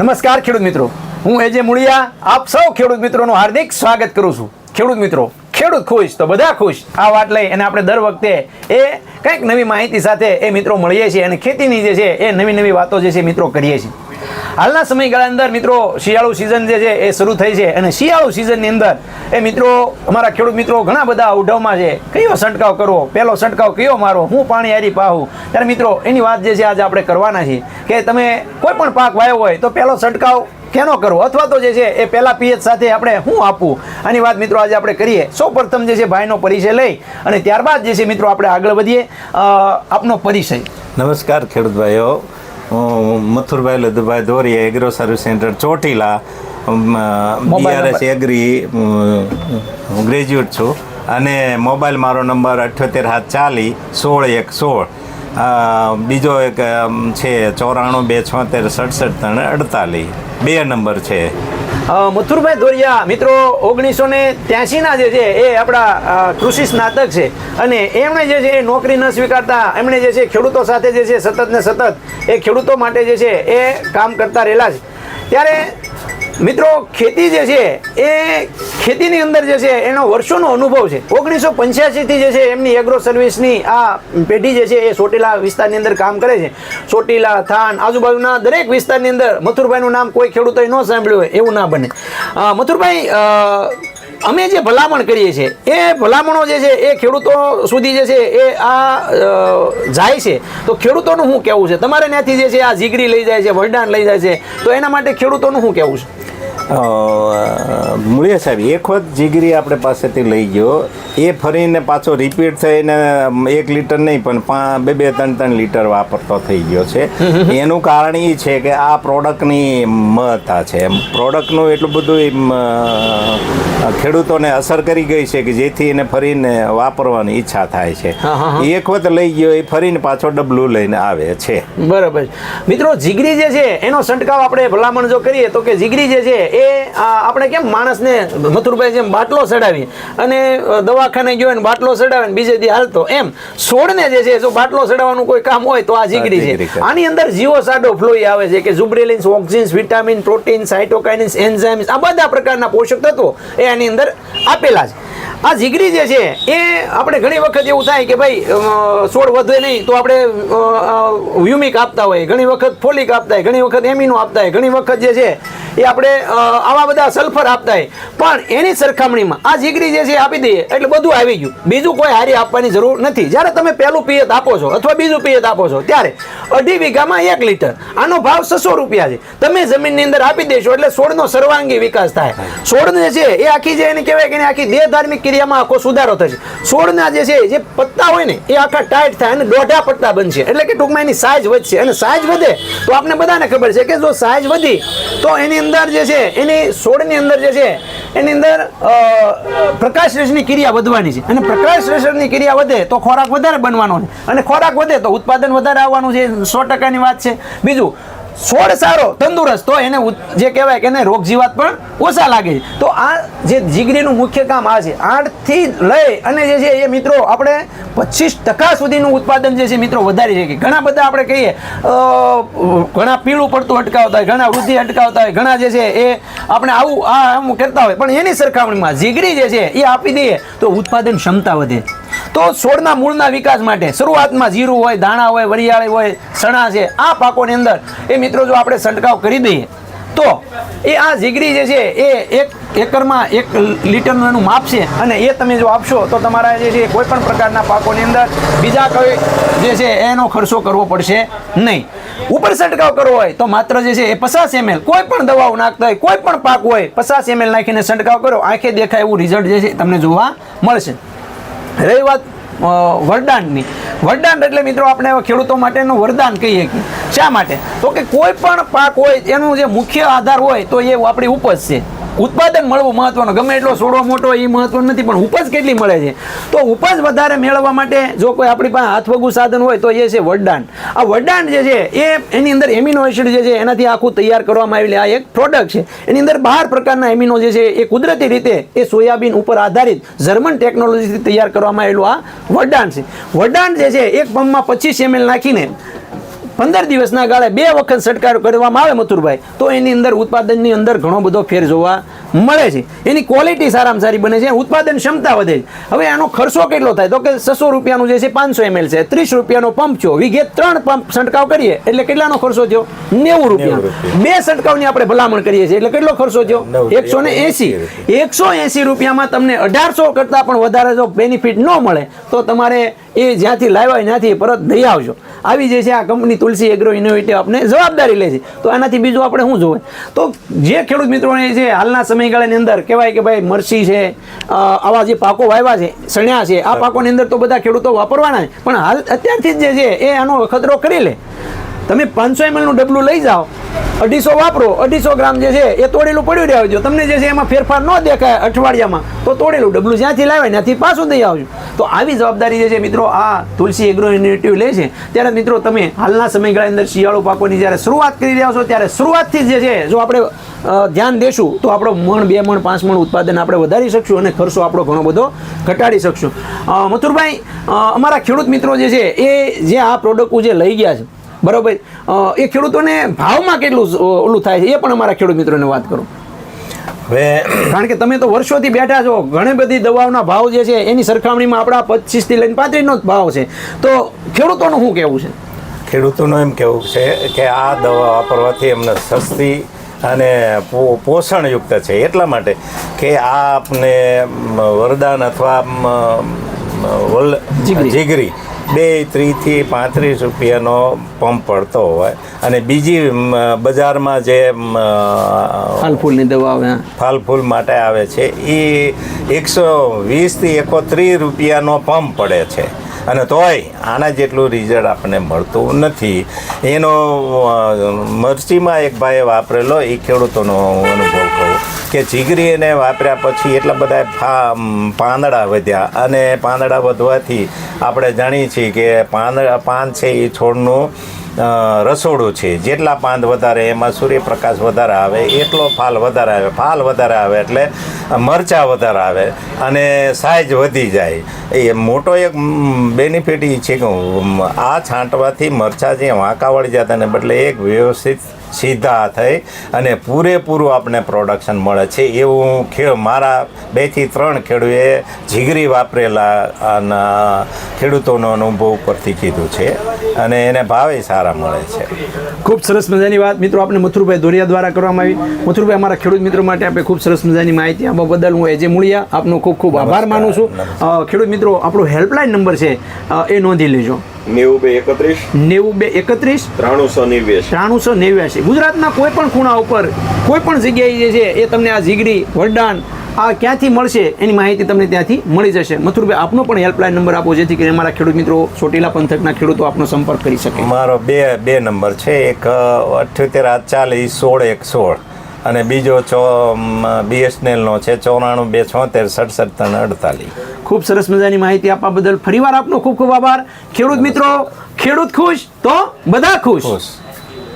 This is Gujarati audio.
નમસ્કાર ખેડૂત મિત્રો. હું એજે મુળિયા. આપ સૌ ખેડૂત મિત્રોનું હાર્દિક સ્વાગત કરું છું. ખેડૂત મિત્રો, ખેડૂત ખુશ તો બધા ખુશ. આ વાત લઈ અને આપણે દર વખતે એ કંઈક નવી માહિતી સાથે એ મિત્રો મળીએ છીએ અને ખેતીની જે છે એ નવી નવી વાતો જે છે મિત્રો કરીએ છીએ. હાલના સમયગાળા અંદર મિત્રો શિયાળુ સિઝન જે છે એ શરૂ થઈ છે અને શિયાળુ સિઝનની અંદર એ મિત્રો, અમારા ખેડૂત મિત્રો ઘણા બધા ઉઢવમાં છે. કયો છંટકાવ કરવો? પહેલો છંટકાવ કયો મારો હું પાણી હારી પાહું. ત્યારે મિત્રો, એની વાત જે છે આજે આપણે કરવાના છીએ કે તમે કોઈ પણ પાક વાયો હોય તો પહેલો છંટકાવ કેનો કરવો? અથવા તો જે છે એ પહેલા પીએચ સાથે આપણે શું આપવું આની વાત મિત્રો આજે આપણે કરીએ. સૌ પ્રથમ જે છે ભાઈનો પરિચય લઈ અને ત્યારબાદ જે છે મિત્રો આપણે આગળ વધીએ. આપનો પરિચય. નમસ્કાર ખેડૂત ભાઈઓ. હું Mathurbhai Ladhubhai Doriya agro service centre Chotila BRS. Agri graduate છું. અને મોબાઈલ મારો નંબર અઠ્યોતેર હાથ ચાલી સોળ એક સોળ. બીજો એક છે ચોરાણું બે છોતેર સડસઠ ત્રણ અડતાલીસ. બે નંબર છે. મથુરભાઈ દોરિયા, મિત્રો, ઓગણીસો ને ત્યાસીના જે છે, એ આપણા કૃષિ સ્નાતક છે. અને એમણે જે છે, એ નોકરી ન સ્વીકારતા, એમણે જે છે, ખેડૂતો સાથે જે છે, સતત ને સતત એ ખેડૂતો માટે જે છે, એ કામ કરતા રહેલા છે. ત્યારે મિત્રો, ખેતી જે છે, એ ખેતીની અંદર જે છે, એનો વર્ષોનો અનુભવ છે. ઓગણીસો પંચ્યાસીથી જે છે, એમની એગ્રો સર્વિસની આ પેઢી જે છે, એ ચોટીલા વિસ્તારની અંદર કામ કરે છે. ચોટીલા, થાન, આજુબાજુના દરેક વિસ્તારની અંદર મથુરભાઈનું નામ કોઈ ખેડૂતોએ ન સાંભળ્યું હોય, એવું ના બને. મથુરભાઈ અમે જે ભલામણ કરીએ છીએ, એ ભલામણો જે છે, એ ખેડૂતો સુધી જે છે, એ આ જાય છે. તો ખેડૂતોનું શું કહેવું છે? તમારે ત્યાંથી જે છે, આ જીગરી લઈ જાય છે, વરદાન લઈ જાય છે. તો એના માટે ખેડૂતોનું શું કહેવું છે? મુળિયા સાહેબ એક વખત જીગરી આપણે પાસેથી લઈ ગયો. એ ફરીને પાછો રિપીટ થઈને એક લીટર નહીં પણ બે બે ત્રણ ત્રણ લીટર વાપરતો થઈ ગયો છે. એનું કારણ એ છે કે આ પ્રોડક્ટની મહત્તા છે. પ્રોડક્ટનું એટલું બધું ખેડૂતોને અસર કરી ગઈ છે કે જેથી એને ફરીને વાપરવાની ઈચ્છા થાય છે. એક વખત લઈ ગયો એ ફરીને પાછો ડબલું લઈને આવે છે. બરાબર. મિત્રો જીગરી જે છે એનો છંટકાવ આપણે ભલામણ જો કરીએ તો કે જીગરી જે છે એ આ, આપણે કેમ માણસને મથુરભાઈ જેમ બાટલો ચડાવી અને દવાખાને ગયો ને બાટલો ચડાવે ને બીજે દી હાલતો. એમ છોડને જે છે જો બાટલો ચડાવવાનું કોઈ કામ હોય તો આ જીગરી છે. આની અંદર જીવો સાડો ફ્લોઈ આવે છે કે gibberellins auxins vitamin protein cytokinins enzymes આ બધા પ્રકારના પોષક તત્વો એ આની અંદર આપેલા છે. આ જીગરી જે છે એ આપણે ઘણી વખત એવું થાય કે ભાઈ છોડ વધે નહીં તો આપણે હ્યુમિક આપતા હોય ઘણી વખત ફોલિક આપતા હોય ઘણી વખત એમિનો આપતા હોય ઘણી વખત જે છે એ આપણે આવા બધા સલ્ફર આપતા હોય. પણ એની સરખામણીમાં આ જીગરી જે છે આપી દઈએ એટલે બધું આવી ગયું. બીજું કોઈ હારી આપવાની જરૂર નથી. જ્યારે તમે પહેલું પિયત આપો છો અથવા બીજું પિયત આપો છો, ત્યારે અઢી વીઘામાં એક લીટર. આનો ભાવ છસો રૂપિયા છે. તમે જમીનની અંદર આપી દેશો એટલે છોડનો સર્વાંગી વિકાસ થાય. છોડને જે એ આખી જે એને કહેવાય કે આખી દેહ ધાર્મિક ક્રિયામાં આખો સુધારો થશે. છોડના જે છે, જે પત્તા હોય ને, એ આખા ટાઈટ થાય અને દોઢા પત્તા બનશે. એટલે કે ટૂંકમાં એની સાઇઝ વધશે. અને સાઇઝ વધે તો આપણે બધાને ખબર છે કે જો સાઇઝ વધી, તો એની અંદર જે છે, એની સોળની અંદર જે છે, એની અંદર પ્રકાશ રેશની ક્રિયા વધવાની છે. અને પ્રકાશ રેશની ક્રિયા વધે તો ખોરાક વધારે બનવાનો અને ખોરાક વધે તો ઉત્પાદન વધારે આવવાનું છે, સો ટકાની વાત છે. બીજું છોડ સારો, તંદુરસ્ત. તો એને જે કહેવાય કે એને રોગ જીવાત પણ ઓછા લાગે. તો આ જે જીગરીનું મુખ્ય કામ આ છે. આઠથી લઈ અને જે છે એ મિત્રો આપણે પચીસ ટકા સુધીનું ઉત્પાદન જે છે મિત્રો વધારી શકીએ. ઘણા બધા આપણે કહીએ ઘણા પીળું પડતું અટકાવતા હોય, ઘણા વૃદ્ધિ અટકાવતા હોય, ઘણા જે છે એ આપણે આવું, આ આમ કરતા હોય. પણ એની સરખામણીમાં જીગરી જે છે એ આપી દઈએ તો ઉત્પાદન ક્ષમતા વધે. તો છોડના મૂળના વિકાસ માટે શરૂઆતમાં જીરું હોય, દાણા હોય, વરિયાળી હોય, ચણા છે, આ પાકોની અંદર એ મિત્રો, જો આપણે છંટકાવ કરી દઈએ, તો એ આ જીગરી જે છે, એ એક એકરમાં એક લીટરનું એનું માપ છે અને એ તમે જો આપશો, તો તમારા જે છે કોઈ પણ પ્રકારના પાકોની અંદર બીજા કોઈ જે છે, એનો ખર્ચો કરવો પડશે નહીં. ઉપર છંટકાવ કરવો હોય, તો માત્ર જે છે, એ પચાસ એમએલ કોઈ પણ દવાઓ નાખતા હોય કોઈ પણ પાક હોય, પચાસ એમએલ નાખીને છંટકાવ કરો, આંખે દેખાય એવું રિઝલ્ટ જે છે, તમને જોવા મળશે. રહી વાત વરદાનની. વરદાન એટલે મિત્રો આપણે ખેડૂતો માટેનું વરદાન કહીએ કે શા માટે? તો કે કોઈ પણ પાક હોય, એનું જે મુખ્ય આધાર હોય, તો એ આપણી ઉપજ છે. ઉત્પાદન મળવું મહત્વનું. ગમે એટલો સોડો મોટો એ મહત્વનું નથી, પણ ઉપજ કેટલી મળે છે? તો ઉપજ વધારે મેળવવા માટે જો કોઈ આપણી પાસે હાથવગું સાધન હોય, તો એ છે વડદાન આ વડદાન જે છે, એ એની અંદર એમિનો એસિડ જે છે, એનાથી આખું તૈયાર કરવામાં આવેલી આ એક પ્રોડક્ટ છે. એની અંદર બાર પ્રકારના એમિનો જે છે, એ કુદરતી રીતે એ સોયાબીન ઉપર આધારિત જર્મન ટેકનોલોજીથી તૈયાર કરવામાં આવેલું આ વડદાન છે. વડદાન જે છે, એક પંપમાં પચીસ એમએલ નાખીને પંદર દિવસના ગાળે બે વખત છંટકાવ કરવામાં આવે મથુરભાઈ તો એની અંદર ઉત્પાદનની અંદર ઘણો બધો ફેર જોવા મળે છે. એની ક્વોલિટી સારામાં સારી બને છે ઉત્પાદન ક્ષમતા વધે છે. હવે આનો ખર્ચો કેટલો થાય? તો કે છસો રૂપિયાનું જે છે પાંચસો એમએલ છે ત્રીસ રૂપિયાનો પંપ છો વીઘે ત્રણ પંપ છંટકાવ કરીએ એટલે કેટલાનો ખર્ચો થયો? નેવું રૂપિયા. રૂપિયા. બે છંટકાવની આપણે ભલામણ કરીએ છીએ એટલે કેટલો ખર્ચો થયો? એકસો ને એસી. એકસો એસી રૂપિયામાં તમને અઢારસો કરતાં પણ વધારે જો બેનિફિટ ન મળે તો તમારે એ જ્યાંથી લાવ્યા હોય ત્યાંથી પરત દઈ આવજો. આવી જે છે આ કંપની તુલસી એગ્રો ઇનોવેટિવ આપણે જવાબદારી લે છે. તો આનાથી બીજું આપણે શું જોવે? તો જે ખેડૂત મિત્રોને છે હાલના સમયગાળાની અંદર કહેવાય કે ભાઈ મરસી છે આવા જે પાકો વાવ્યા છે સણ્યા છે આ પાકોની અંદર તો બધા ખેડૂતો વાપરવાના છે પણ હાલ અત્યારથી જ જે છે એ આનો ખતરો કરી લે. તમે પાંચસો એમએલનું ડબલું લઈ જાઓ, અઢીસો વાપરો, અઢીસો ગ્રામ જે છે એ તોડેલું પડ્યું રહ્યા જો તમને જે છે એમાં ફેરફાર ન દેખાય અઠવાડિયામાં, તો તોડેલું ડબલું જ્યાંથી લાવે ત્યાંથી પાછું દઈ આવજો. તો આવી જવાબદારી જે છે મિત્રો આ તુલસી એગ્રો ઇનિટિવ લે છે. ત્યારે મિત્રો તમે હાલના સમયગાળાની અંદર શિયાળુ પાકોની જ્યારે શરૂઆત કરી રહ્યા છો, ત્યારે શરૂઆતથી જે છે, જો આપણે ધ્યાન દેશું, તો આપણો મણ, બે મણ, પાંચ મણ ઉત્પાદન આપણે વધારી શકશું અને ખર્ચો આપણો ઘણો બધો ઘટાડી શકશું. મથુરભાઈ અમારા ખેડૂત મિત્રો જે છે એ જે આ પ્રોડક્ટ જે લઈ ગયા છે બરોબર? એ ખેડૂતોને ભાવમાં કેટલું ઓલું થાય છે? એ પણ અમારા ખેડૂત મિત્રોને વાત કરો. હવે કારણ કે તમે તો વર્ષોથી બેઠા છો ઘણી બધી દવાઓના ભાવ જે છે એની સરખામણીમાં આપણા પચીસથી લઈને પાંત્રીસનો જ ભાવ છે. તો ખેડૂતોનું શું કહેવું છે? ખેડૂતોનું એમ કહેવું છે કે આ દવા વાપરવાથી એમને સસ્તી અને પોષણયુક્ત છે. એટલા માટે કે આ આપને વરદાન અથવા જીગરી. બે ત્રીસથી પાંત્રીસ રૂપિયાનો પંપ પડતો હોય. અને બીજી બજારમાં જે ફાલફૂલની ફાલ ફૂલની દવા આવે ફાલફૂલ માટે આવે છે એ એકસો વીસથી એકોત્રીસ રૂપિયાનો પંપ પડે છે. અને તોય આના જેટલું રિઝલ્ટ આપણને મળતું નથી. એનો મરચીમાં એક ભાઈએ વાપરેલો, એ ખેડૂતોનો અનુભવ કહું કે જીગરી એને વાપર્યા પછી એટલા બધા પાંદડા વધ્યા અને પાંદડા વધવાથી આપણે જાણીએ છીએ કે પાંદડા પાન છે એ છોડનું રસોડું છે. જેટલા પાંદ વધારે એમાં સૂર્યપ્રકાશ વધારે આવે, એટલો ફાલ વધારે આવે. ફાલ વધારે આવે એટલે મરચા વધારે આવે અને સાઇઝ વધી જાય. એ મોટો એક બેનિફિટ એ છે કે આ છાંટવાથી મરચા જે વાંકા વળી જતા ને બદલે એક વ્યવસ્થિત સીધા થઈ અને પૂરેપૂરું આપણે પ્રોડક્શન મળે છે. એવું ખેડ મારા બેથી ત્રણ ખેડૂએ જીગરી વાપરેલા અને ખેડૂતોનો અનુભવ ઉપરથી કીધું છે અને એને ભાવે સારા મળે છે. ખૂબ સરસ મજાની વાત. મિત્રો આપણે મથુરભાઈ દોરિયા દ્વારા કરવામાં આવી. મથુરભાઈ અમારા ખેડૂત મિત્રો માટે આપણે ખૂબ સરસ મજાની માહિતી આપવા બદલ હું એજે મૂળિયા આપનો ખૂબ ખૂબ આભાર માનું છું. ખેડૂત મિત્રો આપણો હેલ્પલાઇન નંબર છે. એ નોંધી લેજો. નેવું બે એકત્રીસ? નેવું બે એકત્રીસ? ત્રાણુંસો નેવ્યાસી ત્રાણુંસો નેવ્યાસી ગુજરાતના કોઈ પણ ખૂણા ઉપર કોઈ પણ જગ્યાએ જે છે એ તમને આ ઝીગડી વડદાન આ ક્યાંથી મળશે એની માહિતી તમને ત્યાંથી મળી જશે. મથુરભાઈ આપનો પણ હેલ્પલાઇન નંબર આપો જેથી કરીને અમારા ખેડૂત મિત્રો ચોટીલા પંથકના ખેડૂતો આપનો સંપર્ક કરી શકે. મારો બે બે નંબર છે. એક અઠ્યોતેર ચાલીસ સોળ એક સોળ. અને બીજો ચો બીએસએનએલનો છે ચોરાણું બે છોતેર સડસઠ ત્રણ અડતાલીસ. ખૂબ સરસ મજાની માહિતી આપવા બદલ ફરીવાર આપનો ખૂબ ખૂબ આભાર. ખેડૂત મિત્રો, ખેડૂત ખુશ તો બધા ખુશ.